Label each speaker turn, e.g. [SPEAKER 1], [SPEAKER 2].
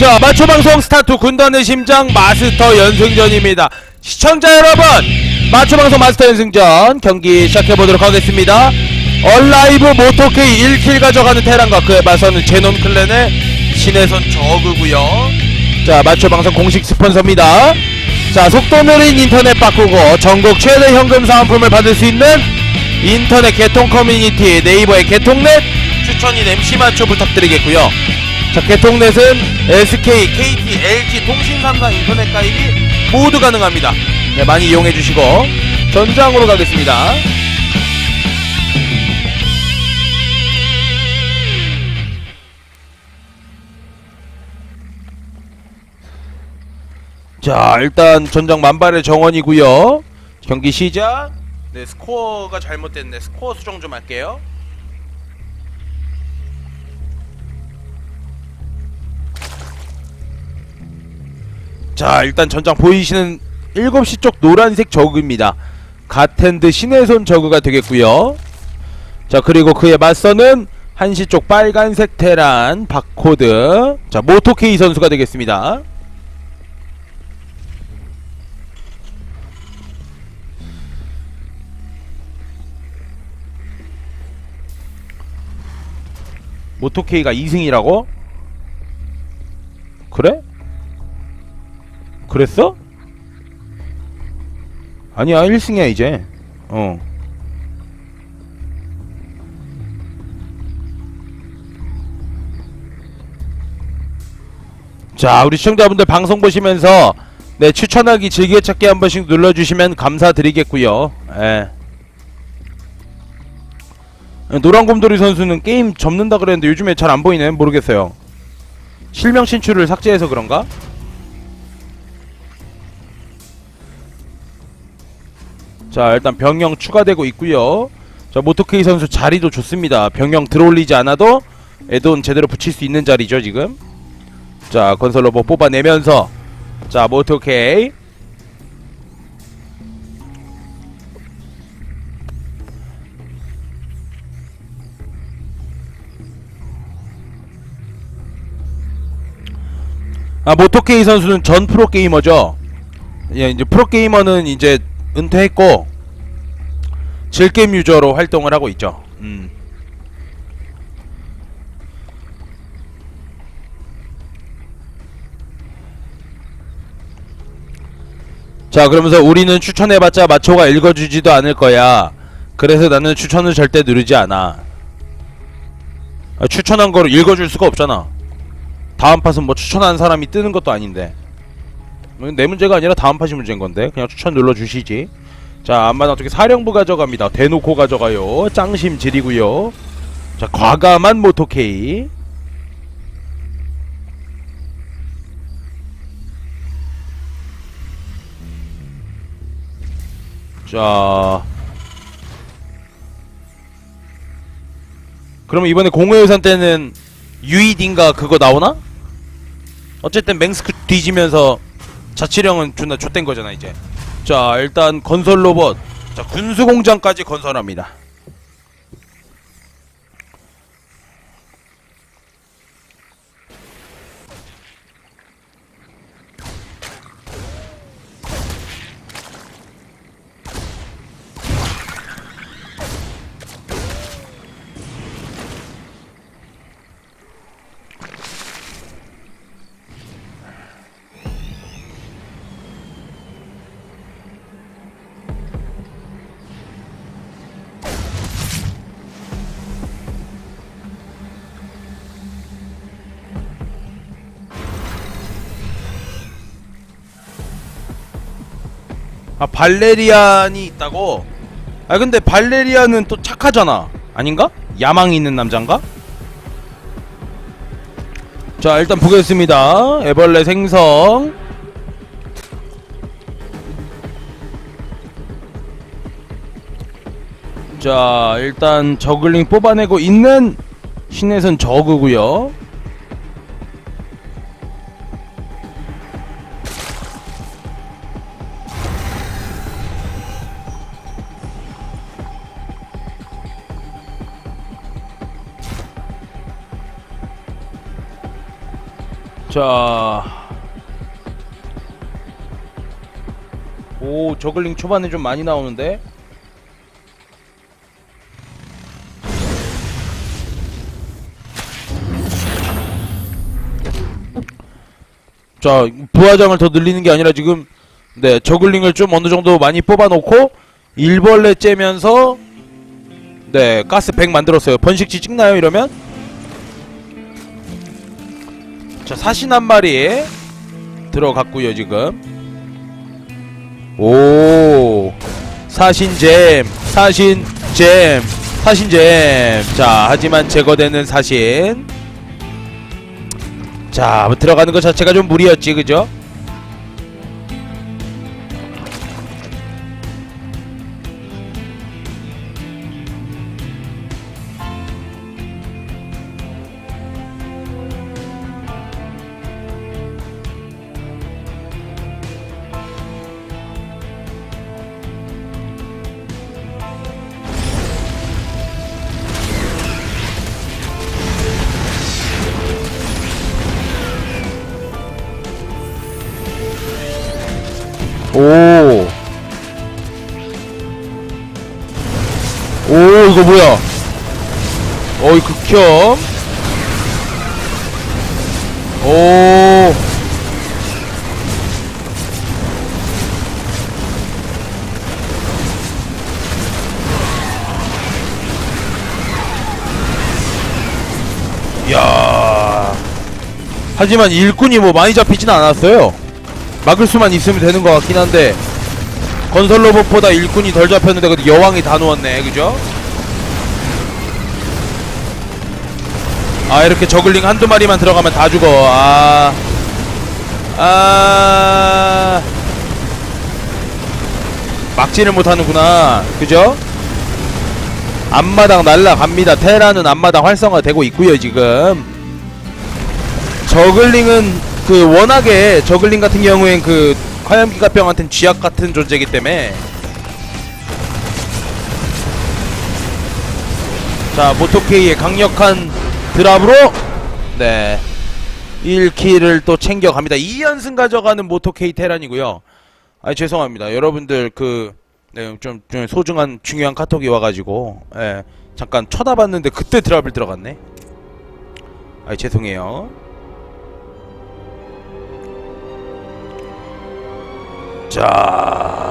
[SPEAKER 1] 자, 마초 방송 스타트 군단의 심장 마스터 연승전입니다. 시청자 여러분, 마초 방송 마스터 연승전 경기 시작해 보도록 하겠습니다. 얼라이브 모토케이 1킬 가져가는 테란과 그에 맞서는 제논 클랜의 신혜선 저그고요. 자, 마초 방송 공식 스폰서입니다. 자, 속도 느린 인터넷 바꾸고 전국 최대 현금 사은품을 받을 수 있는 인터넷 개통 커뮤니티 네이버의 개통넷 추천인 MC 마초 부탁드리겠고요. 자, 개통넷은 SK, KT, LG 통신 3사 인터넷 가입이 모두 가능합니다. 네, 많이 이용해 주시고 전장으로 가겠습니다. 자, 일단 전장 만발의 정원이고요. 경기 시작. 네, 스코어가 잘못됐네. 스코어 수정 좀 할게요. 자 일단 전장 보이시는 7시 쪽 노란색 저그입니다 가텐드 신혜손 저그가 되겠고요 자 그리고 그에 맞서는 1시 쪽 빨간색 테란 바코드 자 모토케이 선수가 되겠습니다 모토케이가 2승이라고? 그래? 그랬어? 아니야 1승이야 이제 어 자, 우리 시청자분들 방송 보시면서 네, 추천하기 즐겨찾기 한 번씩 눌러주시면 감사드리겠고요. 예. 노란곰돌이 선수는 게임 접는다 그랬는데 요즘에 잘 안 보이네. 모르겠어요. 실명 신출을 삭제해서 그런가? 자 일단 병영 추가되고 있고요. 자 모토케이 선수 자리도 좋습니다. 병영 들어올리지 않아도 에돈 제대로 붙일 수 있는 자리죠 지금. 자 건설 로봇 뽑아내면서. 자 모토케이. 아 모토케이 선수는 전 프로게이머죠. 예 이제 프로게이머는 이제 은퇴했고 질게임 유저로 활동을 하고 있죠. 음. 자 그러면서 우리는 추천해봤자 마초가 읽어주지도 않을 거야. 그래서 나는 추천을 절대 누르지 않아. 아, 추천한 거를 읽어줄 수가 없잖아. 다음 팟은 뭐 추천한 사람이 뜨는 것도 아닌데. 내 문제가 아니라 다음 팟이 문제인 건데 그냥 추천 눌러주시지. 자 안만 어떻게 사령부 가져갑니다. 대놓고 가져가요. 짱심 지리고요. 자 과감한 모토케이. 자. 그러면 이번에 공회유산 때는 유이딘가 그거 나오나? 어쨌든 맹스크 뒤지면서 자치령은 존나 좆된 거잖아 이제. 자 일단 건설 로봇. 자 군수공장까지 건설합니다 아 발레리안이 있다고? 아 근데 발레리안은 또 착하잖아 아닌가? 야망이 있는 남잔가? 자 일단 보겠습니다 애벌레 생성 자 일단 저글링 뽑아내고 있는 신혜선 저그고요 자. 오, 저글링 초반에 좀 많이 나오는데? 자, 부하장을 더 늘리는 게 아니라 지금 네, 저글링을 좀 어느 정도 많이 뽑아 놓고 일벌레 째면서 네, 가스 100 만들었어요. 번식지 찍나요, 이러면? 자, 사신 한 마리 들어갔고요, 지금. 오. 사신잼, 사신잼, 사신잼. 자, 하지만 제거되는 사신. 자, 뭐 들어가는 것 자체가 좀 무리였지, 그죠? 오, 이거 뭐야? 어이, 극혐. 오. 야. 하지만 일꾼이 뭐 많이 잡히진 않았어요. 막을 수만 있으면 되는 것 같긴 한데 건설 로봇보다 일꾼이 덜 잡혔는데 그 여왕이 다 누웠네 그죠? 아 이렇게 저글링 한두 마리만 들어가면 다 죽어. 아... 아... 막지를 못하는구나. 그죠? 앞마당 날라갑니다. 테라는 앞마당 활성화되고 있고요 지금. 저글링은 그 워낙에 저글링 같은 경우엔 그 화염기가 병한테는 쥐약 같은 존재이기 때문에. 자 모토케이의 강력한 드랍으로 네. 1킬을 또 챙겨갑니다. 2연승 가져가는 모토케이 테란이고요. 아 죄송합니다. 여러분들 그 네, 좀, 좀 소중한 중요한 카톡이 와가지고 예, 잠깐 쳐다봤는데 그때 드랍을 들어갔네. 아 죄송해요 자.